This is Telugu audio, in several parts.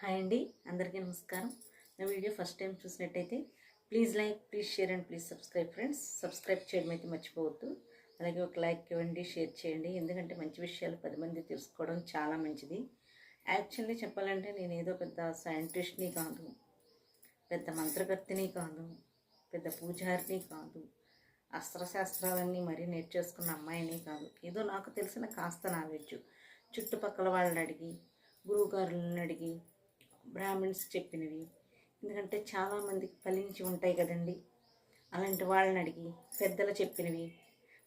హాయ్ అండి అందరికీ నమస్కారం. నా వీడియో ఫస్ట్ టైం చూసినట్టయితే please like please share and please subscribe friends. Subscribe చేయడం అయితే మర్చిపోవద్దు. అలాగే ఒక లైక్ ఇవ్వండి షేర్ చేయండి. ఎందుకంటే మంచి విషయాలు పది మంది తెలుసుకోవడం చాలా మంచిది. యాక్చువల్లీ చెప్పాలంటే నేను ఏదో పెద్ద సైంటిస్ట్ని కాదు పెద్ద మంత్రగర్తిని కాదు పెద్ద పూజారిని కాదు అస్త్రశాస్త్రాలన్నీ మరీ నేర్చేసుకున్న అమ్మాయిని కాదు. ఏదో నాకు తెలిసిన కాస్త నాలెడ్జ్ చుట్టుపక్కల వాళ్ళని అడిగి గురువుగారులను అడిగి బ్రాహ్మిన్స్ చెప్పినవి. ఎందుకంటే చాలామందికి ఫలించి ఉంటాయి కదండి. అలాంటి వాళ్ళని అడిగి పెద్దలు చెప్పినవి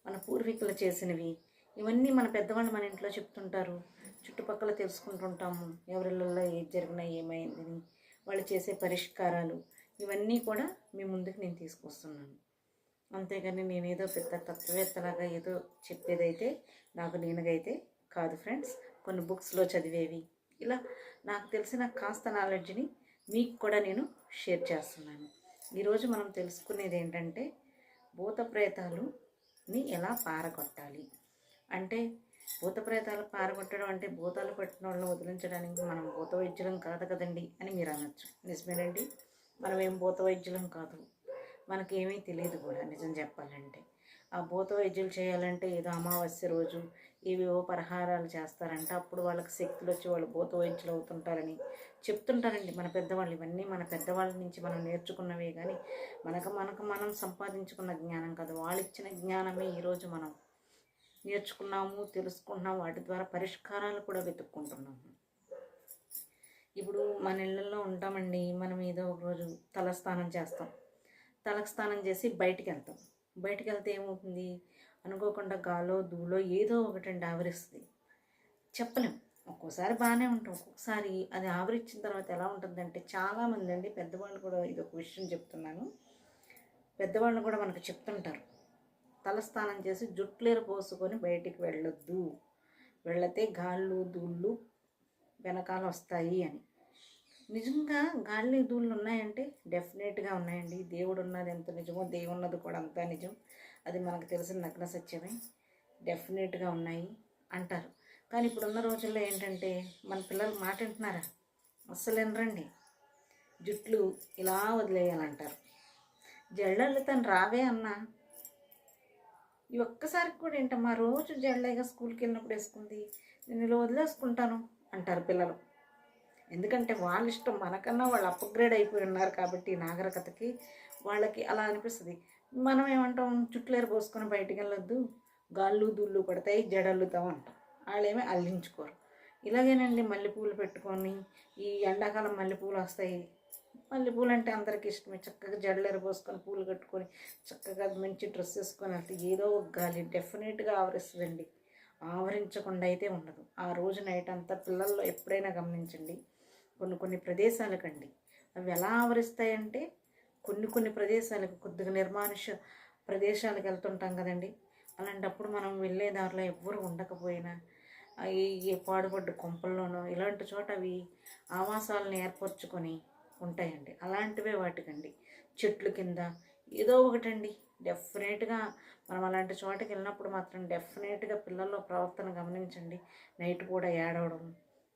మన పూర్వీకులు చేసినవి ఇవన్నీ మన పెద్దవాళ్ళు మన ఇంట్లో చెప్తుంటారు. చుట్టుపక్కల తెలుసుకుంటుంటాము. ఎవరిళ్ళల్లో ఏది జరిగినా ఏమైందని వాళ్ళు చేసే పరిష్కారాలు ఇవన్నీ కూడా మీ ముందుకు నేను తీసుకొస్తున్నాను. అంతేగాని నేనేదో పెద్ద తత్వవేత్తలాగా ఏదో చెప్పేదైతే నాకు నేనుగైతే కాదు ఫ్రెండ్స్. కొన్ని బుక్స్లో చదివేవి. ఇలా నాకు తెలిసిన కాస్త నాలెడ్జ్ని మీకు కూడా నేను షేర్ చేస్తున్నాను. ఈరోజు మనం తెలుసుకునేది ఏంటంటే భూత ప్రేతాలుని ఎలా పారగొట్టాలి? అంటే భూత ప్రేతాలు పారగొట్టడం అంటే భూతాలు పట్టిన వాళ్ళని వదిలించడానికి మనం భూత వైద్యులం కాదు కదండి అని మీరు అనొచ్చు. నిజమేనండి? మనం ఏం భూత వైద్యులం కాదు. మనకేమీ తెలియదు కూడా నిజం చెప్పాలంటే. ఆ భూత వైద్యులు చేయాలంటే ఏదో అమావాస్య రోజు ఏవేవో పరిహారాలు చేస్తారంట. అప్పుడు వాళ్ళకి శక్తులు వచ్చి వాళ్ళు భూత అవుతుంటారని చెప్తుంటారండి మన పెద్దవాళ్ళు. ఇవన్నీ మన పెద్దవాళ్ళ నుంచి మనం నేర్చుకున్నవే కానీ మనకు మనకు మనం సంపాదించుకున్న జ్ఞానం కాదు. వాళ్ళు ఇచ్చిన జ్ఞానమే ఈరోజు మనం నేర్చుకున్నాము తెలుసుకున్నాం వాటి ద్వారా పరిష్కారాలు కూడా వెతుక్కుంటున్నాము ఇప్పుడు మన ఇళ్ళల్లో ఉంటామండి. మనం ఏదో ఒక రోజు తలస్నానం చేస్తాం. తలకు స్నానం చేసి బయటికి వెళ్తాం. బయటికి వెళ్తే ఏమవుతుంది? అనుకోకుండా గాలో దూలో ఏదో ఒకటండి ఆవరిస్తుంది. చెప్పలేం. ఒక్కోసారి బాగానే ఉంటాం. ఒక్కొక్కసారి అది ఆవరించిన తర్వాత ఎలా ఉంటుందంటే చాలామంది అండి పెద్దవాళ్ళు కూడా ఇది ఒక విషయం చెప్తున్నాను. పెద్దవాళ్ళు కూడా మనకు చెప్తుంటారు. తలస్నానం చేసి జుట్లేరు పోసుకొని బయటికి వెళ్ళొద్దు. వెళ్ళతే గాళ్ళు దూళ్ళు వెనకాల వస్తాయి అని. నిజంగా గాలి దూళ్ళు ఉన్నాయంటే డెఫినెట్గా ఉన్నాయండి. దేవుడు ఉన్నది ఎంత నిజమో దేవుడు ఉన్నది కూడా అంతా నిజం. అది మనకు తెలిసిన నగ్న సత్యమే. డెఫినెట్గా ఉన్నాయి అంటారు. కానీ ఇప్పుడున్న రోజుల్లో ఏంటంటే మన పిల్లలు మాట వింటున్నారా? అస్సలు వినరండి. జుట్లు ఇలా వదిలేయాలంటారు. జళ్ళల్లి తను రావే అన్నా. ఈ ఒక్కసారికి కూడా ఏంటమ్మా రోజు జళ్ళగా స్కూల్కి వెళ్ళినప్పుడు వేసుకుంది. నేను ఇలా వదిలేసుకుంటాను అంటారు పిల్లలు. ఎందుకంటే వాళ్ళ ఇష్టం మనకన్నా వాళ్ళు అప్గ్రేడ్ అయిపోయి ఉన్నారు కాబట్టి నాగరికతకి వాళ్ళకి అలా అనిపిస్తుంది. మనం ఏమంటాం చుట్లేరు పోసుకొని బయటికి వెళ్ళొద్దు గాళ్ళు దూళ్ళు పడతాయి జడల్లుతాం అంటాం. వాళ్ళేమీ అల్లించుకోరు. ఇలాగేనండి మల్లెపూలు పెట్టుకొని ఈ ఎండాకాలం మల్లెపూలు వస్తాయి. మల్లెపూలు అంటే అందరికి ఇష్టమే. చక్కగా జడలేరు పోసుకొని పూలు కట్టుకొని చక్కగా మంచి డ్రెస్ వేసుకొని వెళ్తే ఏదో ఒక గాలి డెఫినెట్గా ఆవరిస్తుందండి. ఆవరించకుండా అయితే ఉండదు. ఆ రోజు నైట్ అంతా పిల్లల్లో ఎప్పుడైనా గమనించండి. కొన్ని కొన్ని ప్రదేశాలకండి. అవి ఎలా ఆవరిస్తాయంటే కొన్ని కొన్ని ప్రదేశాలకు కొద్దిగా నిర్మానుష ప్రదేశాలకు వెళ్తుంటాం కదండి. అలాంటప్పుడు మనం వెళ్ళే దారిలో ఎవ్వరు ఉండకపోయినా ఈ పాడుపడ్డ కొంపల్లోనో ఇలాంటి చోట అవి ఆవాసాలను ఏర్పరచుకొని ఉంటాయండి. అలాంటివే వాటికండి. చెట్లు కింద ఏదో ఒకటండి. డెఫినెట్గా మనం అలాంటి చోటకి వెళ్ళినప్పుడు మాత్రం డెఫినెట్గా పిల్లల్లో ప్రవర్తన గమనించండి. నైట్ కూడా ఏడవడం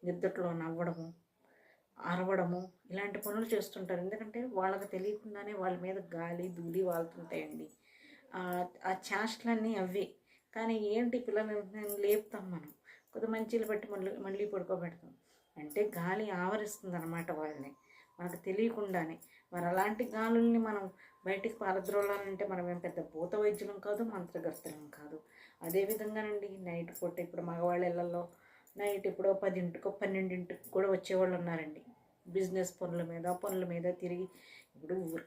నిద్రలో నవ్వడము అరవడము ఇలాంటి పనులు చేస్తుంటారు. ఎందుకంటే వాళ్ళకి తెలియకుండానే వాళ్ళ మీద గాలి ధూళి వాళ్తుంటాయండి. ఆ చేష్టలన్నీ అవే. కానీ ఏంటి పిల్లల్ని లేపుతాం మనం. కొద్ది మంచీలు పెట్టి మళ్ళీ మళ్ళీ పడుకోబెడతాం. అంటే గాలి ఆవరిస్తుంది అనమాట వాళ్ళని. మనకు తెలియకుండానే. మరి అలాంటి గాలుల్ని మనం బయటికి పారద్రోలాలంటే మనం ఏం పెద్ద భూత వైద్యులం కాదు మంత్రగర్తలం కాదు. అదేవిధంగానండి నైట్ పూట ఇప్పుడు మగవాళ్ళ ఇళ్ళల్లో నైట్ ఎప్పుడో పదింటికో పన్నెండింటికి కూడా వచ్చేవాళ్ళు ఉన్నారండి. బిజినెస్ పనుల మీద పనుల మీద తిరిగి ఇప్పుడు ఊరు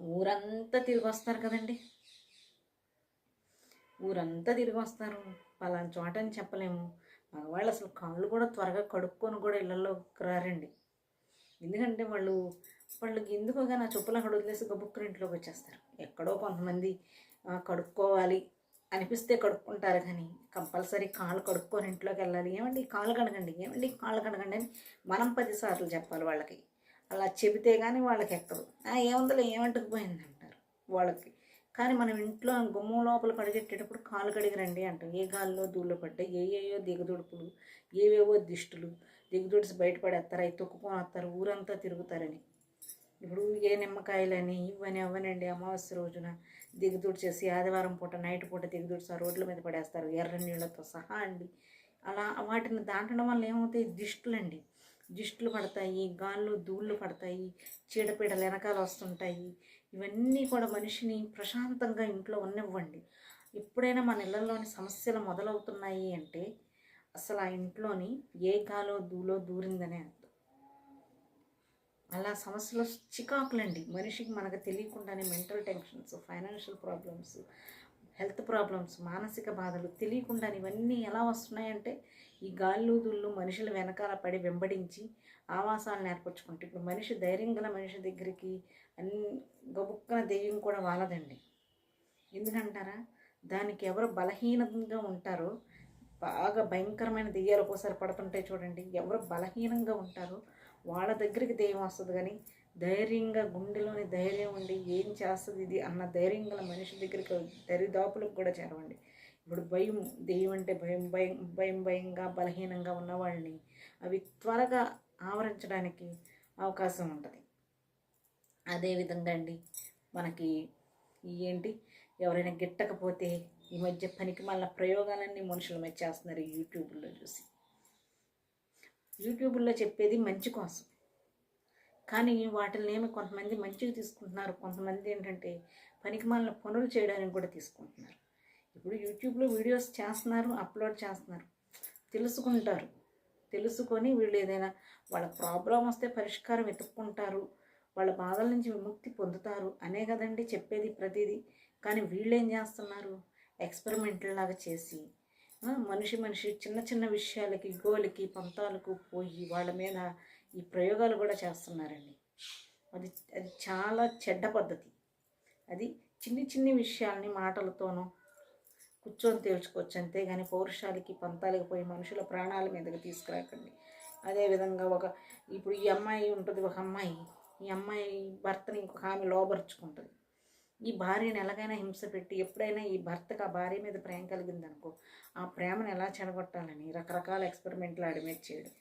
ఊరంతా తిరిగి వస్తారు కదండి. ఊరంతా తిరిగి వస్తారు. పలానా చోట అని చెప్పలేము. మగవాళ్ళు అసలు కాళ్ళు కూడా త్వరగా కడుక్కొని కూడా ఇళ్ళల్లోకి రారండి. ఎందుకంటే వాళ్ళు వాళ్ళకి ఎందుకోగా నా చెప్పుల అక్కడ వదిలేసి గబుక్కుని ఇంట్లోకి వచ్చేస్తారు. ఎక్కడో కొంతమంది కడుక్కోవాలి అనిపిస్తే కడుక్కుంటారు కానీ కంపల్సరీ కాళ్ళు కడుక్కొని ఇంట్లోకి వెళ్ళాలి. ఏమండి? కాళ్ళు కడగండి. ఏమండి? కాళ్ళు కడగండి అని మనం పదిసార్లు చెప్పాలి వాళ్ళకి. అలా చెబితే కానీ వాళ్ళకి ఎక్కదు. ఏముందలో? ఏమంటుకుపోయింది అంటారు వాళ్ళకి. కానీ మనం ఇంట్లో గుమ్మం లోపల కడిగెట్టేటప్పుడు కాలు కడిగిరండి అంటాం. ఏ గాల్లో దూళ్ళు పడ్డాయి? ఏ ఏయో దిగదుడుపులు? ఏవేవో దిష్టులు? దిగుదొడిసి బయటపడేస్తారు అవి తొక్కుకొని వస్తారు? ఊరంతా తిరుగుతారని. ఇప్పుడు ఏ నిమ్మకాయలని ఇవని అవ్వనండి అమావాస్య రోజున దిగుదుడిచేసి ఆదివారం పూట నైట్ పూట దిగుదుడిసి రోడ్ల మీద పడేస్తారు ఎర్ర నీళ్ళతో సహా అండి. అలా వాటిని దాటడం వల్ల ఏమవుతాయి? దిష్టులండి. దిష్టులు పడతాయి గాళ్ళు ధూళ్ళు పడతాయి చీడపీడలు వెనకాల వస్తుంటాయి. ఇవన్నీ కూడా మనిషిని ప్రశాంతంగా ఇంట్లో ఉన్నవ్వండి. ఎప్పుడైనా మన ఇళ్ళలోని సమస్యలు మొదలవుతున్నాయి అంటే అసలు ఆ ఇంట్లోని ఏ గాలో దూలో దూరిందనే అలా సమస్యలు చికాకులండి. మనిషికి మనకు తెలియకుండానే mental tensions financial problems health problems మానసిక బాధలు తెలియకుండానే ఇవన్నీ ఎలా వస్తున్నాయంటే ఈ గాళ్ళు దుళ్ళు మనుషుల వెనకాల పడి వెంబడించి ఆవాసాలను ఏర్పరచుకుంటే ఇప్పుడు మనిషి ధైర్యం గల మనిషి దగ్గరికి అన్ని గబుక్కన దెయ్యం కూడా వాలదండి. ఎందుకంటారా? దానికి ఎవరు బలహీనంగా ఉంటారో బాగా భయంకరమైన దెయ్యాలు ఒకసారి పడుతుంటాయి చూడండి. ఎవరు బలహీనంగా ఉంటారో వాళ్ళ దగ్గరికి దెయ్యం వస్తుంది కానీ ధైర్యంగా గుండెలోని ధైర్యం ఉండి ఏం చేస్తుంది ఇది అన్న ధైర్యం గల మనిషి దగ్గరికి దరిదాపులకు కూడా చేరవండి. ఇప్పుడు భయం దెయ్యం అంటే భయం భయం భయం భయంగా బలహీనంగా ఉన్న వాళ్ళని అవి త్వరగా ఆవరించడానికి అవకాశం ఉంటుంది. అదేవిధంగా అండి మనకి ఏంటి ఎవరైనా గిట్టకపోతే ఈ మధ్య పనికి మళ్ళీ ప్రయోగాలన్నీ మనుషుల మీద చేస్తున్నారు యూట్యూబ్లో చూసి. యూట్యూబ్లో చెప్పేది మంచి కోసం. కానీ వాటిని ఏమి కొంతమంది మంచిగా తీసుకుంటున్నారు. కొంతమంది ఏంటంటే పనికి పనులు చేయడానికి కూడా తీసుకుంటున్నారు. ఇప్పుడు యూట్యూబ్లో వీడియోస్ చేస్తున్నారు అప్లోడ్ చేస్తున్నారు. తెలుసుకుంటారు. తెలుసుకొని వీళ్ళు ఏదైనా వాళ్ళ ప్రాబ్లం వస్తే పరిష్కారం వెతుక్కుంటారు. వాళ్ళ బాధల నుంచి విముక్తి పొందుతారు అనే కదండి చెప్పేది ప్రతిదీ. కానీ వీళ్ళు ఏం చేస్తున్నారు? ఎక్స్పెరిమెంటల్ లాగా చేసి మనిషి మనిషి చిన్న చిన్న విషయాలకి గోలికి పంతాలకు పోయి వాళ్ళ మీద ఈ ప్రయోగాలు కూడా చేస్తున్నారండి. అది అది చాలా చెడ్డ పద్ధతి. అది చిన్ని చిన్ని విషయాల్ని మాటలతోనూ కూర్చొని తేల్చుకోవచ్చు. అంతేగాని పౌరుషాలకి పంతాలకి పోయి మనుషుల ప్రాణాల మీదకి తీసుకురాకండి. అదేవిధంగా ఒక ఇప్పుడు ఈ అమ్మాయి ఉంటుంది ఒక అమ్మాయి. ఈ అమ్మాయి భర్తని ఇంకొక ఆమె లోబరుచుకుంటుంది. ఈ భార్యను ఎలాగైనా హింస పెట్టి ఎప్పుడైనా ఈ భర్తకు ఆ భార్య మీద ప్రేమ కలిగిందనుకో ఆ ప్రేమను ఎలా చెడగొట్టాలని రకరకాల ఎక్స్పెరిమెంట్లు ఆడి మీద చేయడం.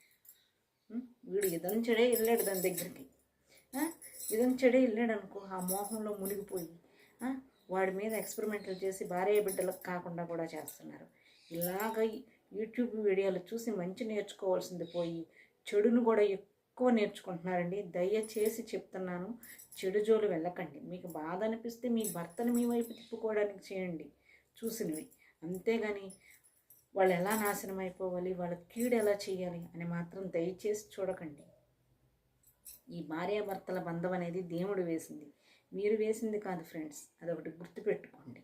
వీడు ఇదంచడే వెళ్ళాడు దాని దగ్గరికి. ఇదంచడే వెళ్ళాడు అనుకో ఆ మోహంలో మునిగిపోయి వాడి మీద ఎక్స్పెరిమెంట్లు చేసి భార్య బిడ్డలకు కాకుండా కూడా చేస్తున్నారు. ఇలాగ యూట్యూబ్ వీడియోలు చూసి మంచి నేర్చుకోవాల్సింది పోయి చెడును కూడా ఎక్కువ నేర్చుకుంటున్నారండి. దయచేసి చెప్తున్నాను చెడు జోలు వెళ్ళకండి. మీకు బాధ అనిపిస్తే మీ భర్తను మీ వైపు తిప్పుకోవడానికి చేయండి. చూసినవి. అంతేగాని వాళ్ళు ఎలా నాశనం అయిపోవాలి? వాళ్ళ కీడు ఎలా చేయాలి? అని మాత్రం దయచేసి చూడకండి. ఈ భార్యాభర్తల బంధం అనేది దేవుడు వేసింది. మీరు వేసింది కాదు ఫ్రెండ్స్ అదొకటి గుర్తుపెట్టుకోండి.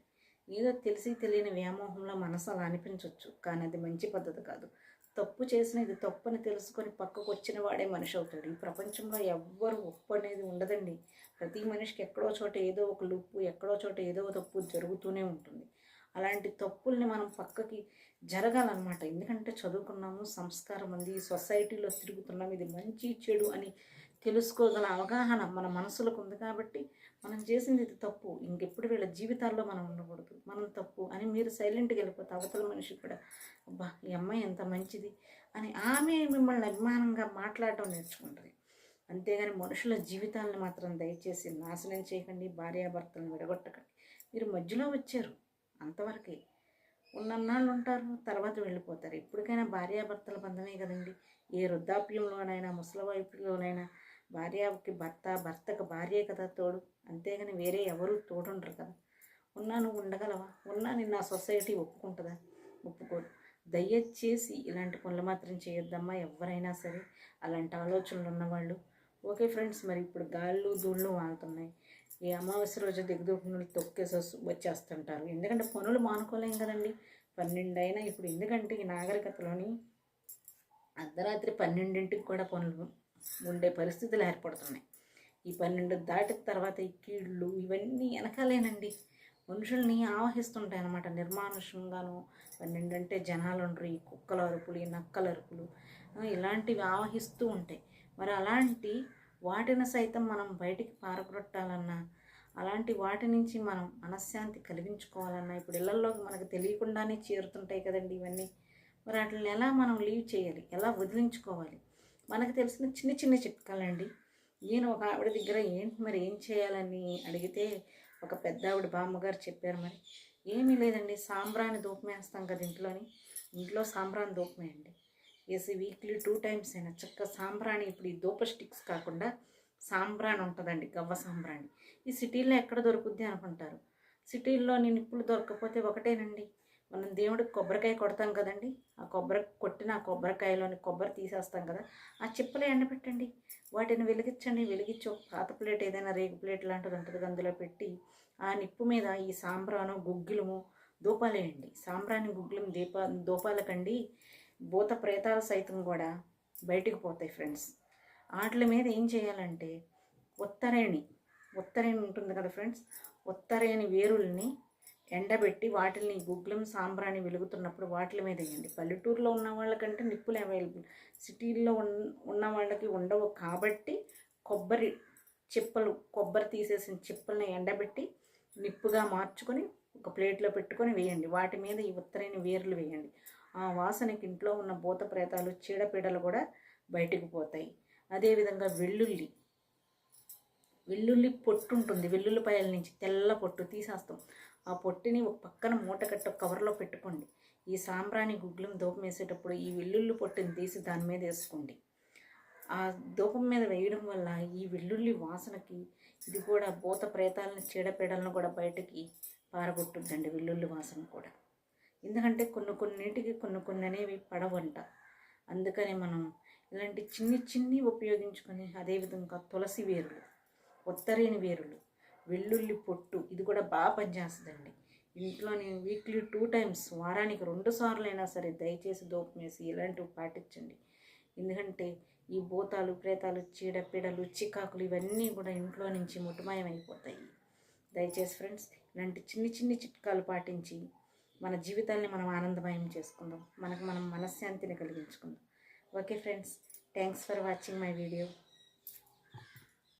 ఏదో తెలిసి తెలియని వ్యామోహంలో మనసు అలా అనిపించవచ్చు కానీ అది మంచి పద్ధతి కాదు. తప్పు చేసిన ఇది అని తెలుసుకొని పక్కకు వచ్చిన వాడే మనిషి అవుతాడు. ఈ ప్రపంచంలో ఎవ్వరు ఒప్పు అనేది ఉండదండి. ప్రతి మనిషికి ఎక్కడో చోట ఏదో ఒక లుప్పు ఎక్కడో చోట ఏదో తప్పు జరుగుతూనే ఉంటుంది. అలాంటి తప్పుల్ని మనం పక్కకి జరగాలన్నమాట. ఎందుకంటే చదువుకున్నాము సంస్కారం ఉంది సొసైటీలో తిరుగుతున్నాం ఇది మంచి చెడు అని తెలుసుకోగల అవగాహన మన మనసులకు ఉంది కాబట్టి మనం చేసింది ఇది తప్పు. ఇంకెప్పుడు వీళ్ళ జీవితాల్లో మనం ఉండకూడదు. మనం తప్పు అని మీరు సైలెంట్గా వెళ్ళిపోతే అవతల మనిషి కూడా అబ్బా ఈ అమ్మాయి ఎంత మంచిది అని ఆమె మిమ్మల్ని అభిమానంగా మాట్లాడటం నేర్చుకుంటుంది. అంతేగాని మనుషుల జీవితాలను మాత్రం దయచేసి నాశనం చేయకండి భార్యాభర్తలను విడగొట్టకండి. మీరు మధ్యలో వచ్చారు. అంతవరకే. ఉన్నన్నాళ్ళు ఉంటారు తర్వాత వెళ్ళిపోతారు. ఎప్పటికైనా భార్యాభర్తల బంధమే కదండి. ఏ వృద్ధాప్యంలోనైనా ముసలి వైపులోనైనా భార్యకి భర్త భర్తకు భార్యే కదా తోడు. అంతేగాని వేరే ఎవరు తోడుండరు కదా. ఉన్నా నువ్వు ఉండగలవా? ఉన్నా నిన్న నా సొసైటీ ఒప్పుకుంటుందా? ఒప్పుకోదు. దయచేసి ఇలాంటి పనులు మాత్రం చేయొద్దమ్మా ఎవరైనా సరే. అలాంటి ఆలోచనలు ఉన్నవాళ్ళు. ఓకే ఫ్రెండ్స్ మరి ఇప్పుడు గాళ్ళు దూళ్ళు వాళ్తున్నాయి. ఈ అమావాస్య రోజు దిగుదూపులు తొక్కేసి వచ్చేస్తుంటారు. ఎందుకంటే పనులు మానుకోలేం కదండి. పన్నెండు అయినా ఇప్పుడు ఎందుకంటే ఈ నాగరికతలోని అర్ధరాత్రి పన్నెండింటికి కూడా పనులు ఉండే పరిస్థితులు ఏర్పడుతున్నాయి. ఈ పన్నెండు దాటిన తర్వాత ఈ కీళ్ళు ఇవన్నీ వెనకాలేనండి. మనుషుల్ని ఆవహిస్తుంటాయి అన్నమాట. నిర్మానుషంగాను పన్నెండు అంటే జనాలు ఉండరు. ఈ కుక్కల అరుపులు ఈ నక్కల అరుపులు ఇలాంటివి ఆవహిస్తూ ఉంటాయి. మరి అలాంటి వాటిని సైతం మనం బయటికి పారగొట్టాలన్నా అలాంటి వాటి నుంచి మనం మనశ్శాంతి కలిగించుకోవాలన్నా ఇప్పుడు ఇళ్ళలోకి మనకు తెలియకుండానే చేరుతుంటాయి కదండి ఇవన్నీ. మరి వాటిని ఎలా మనం లీవ్ చేయాలి? ఎలా వదిలించుకోవాలి? మనకు తెలిసిన చిన్న చిన్న చిట్కాలండి. నేను ఒక ఆవిడ దగ్గర ఏంటి మరి ఏం చేయాలని అడిగితే ఒక పెద్ద ఆవిడ బామ్మగారు చెప్పారు మరి. ఏమీ లేదండి సాంబ్రాన్ని దూపమేస్తాం వేస్తాం కదా ఇంట్లోని. ఇంట్లో సాంబ్రాన్ని ధూపం అండి. వేసి వీక్లీ టూ టైమ్స్ అయినా. చక్క సాంబ్రాణి ఇప్పుడు ఈ దూప స్టిక్స్ కాకుండా సాంబ్రాణి ఉంటుందండి గవ్వ సాంబ్రాణి. ఈ సిటీలో ఎక్కడ దొరుకుద్ది అనుకుంటారు? సిటీల్లో నేను ఇప్పుడు దొరకకపోతే ఒకటేనండి. మనం దేవుడికి కొబ్బరికాయ కొడతాం కదండి. ఆ కొబ్బరి కొట్టిన ఆ కొబ్బరికాయలోని కొబ్బరి తీసేస్తాం కదా. ఆ చిప్పలు ఎండబెట్టండి. వాటిని వెలిగించండి. వెలిగించి ఒక పాత ప్లేట్ ఏదైనా రేగు ప్లేట్ లాంటిది ఉంటుంది అందులో పెట్టి ఆ నిప్పు మీద ఈ సాంబ్రాను గుగ్గిలము దూపాలేయండి. సాంబ్రాని గుగ్గిలం దీప దూపాలకండి. భూత ప్రేతాలు సైతం కూడా బయటికి పోతాయి ఫ్రెండ్స్. వాటి మీద ఏం చేయాలంటే ఉత్తరేణి ఉత్తరేణి ఉంటుంది కదా ఫ్రెండ్స్. ఉత్తరేణి వేరుల్ని ఎండబెట్టి వాటిని గుగ్గులం సాంబ్రాణి వెలుగుతున్నప్పుడు వాటి మీద వేయండి. పల్లెటూరులో ఉన్న వాళ్ళకంటే నిప్పులు అవైలబుల్. సిటీల్లో ఉన్ ఉన్న వాళ్ళకి ఉండవు కాబట్టి కొబ్బరి చిప్పలు కొబ్బరి తీసేసిన చిప్పల్ని ఎండబెట్టి నిప్పుగా మార్చుకొని ఒక ప్లేట్లో పెట్టుకొని వేయండి. వాటి మీద ఈ ఉత్తరైన వేర్లు వేయండి. ఆ వాసనకి ఇంట్లో ఉన్న భూత ప్రేతాలు చీడపీడలు కూడా బయటకు పోతాయి. అదేవిధంగా వెల్లుల్లి. వెల్లుల్లి పొట్టు ఉంటుంది. వెల్లుల్లిపాయల నుంచి తెల్ల పొట్టు తీసేస్తాం. ఆ పొట్టిని ఒక పక్కన మూట కట్టి కవర్లో పెట్టుకోండి. ఈ సాంబ్రాణి గుగ్గులం దూపం వేసేటప్పుడు ఈ వెల్లుల్లి పొట్టుని తీసి దాని మీద వేసుకోండి. ఆ ధూపం మీద వేయడం వల్ల ఈ వెల్లుల్లి వాసనకి ఇది కూడా భూత ప్రేతాలను చీడపీడలను కూడా బయటకి పారగొట్టుద్దండి వెల్లుల్లి వాసన కూడా. ఎందుకంటే కొన్ని కొన్నిటికి కొన్ని కొన్ని అనేవి పడవంట. అందుకని మనం ఇలాంటి చిన్ని చిన్ని ఉపయోగించుకొని అదేవిధంగా తులసి వేరులు ఉత్తరేని వేరులు వెల్లుల్లి పొట్టు. ఇది కూడా బాగా పనిచేస్తుందండి. ఇంట్లోని వీక్లీ టూ టైమ్స్ వారానికి రెండు సార్లు అయినా సరే దయచేసి దూపం వేసి ఇలాంటివి పాటించండి. ఎందుకంటే ఈ భూతాలు ప్రేతాలు చీడపీడలు చికాకులు ఇవన్నీ కూడా ఇంట్లో నుంచి ముఠమాయమైపోతాయి దయచేసి ఫ్రెండ్స్ ఇలాంటి చిన్ని చిన్ని చిట్కాలు పాటించి మన జీవితాన్ని మనం ఆనందమయం చేసుకుందాం. మనకు మనం మనశ్శాంతిని కలిగించుకుందాం. Okay friends thanks for watching my video.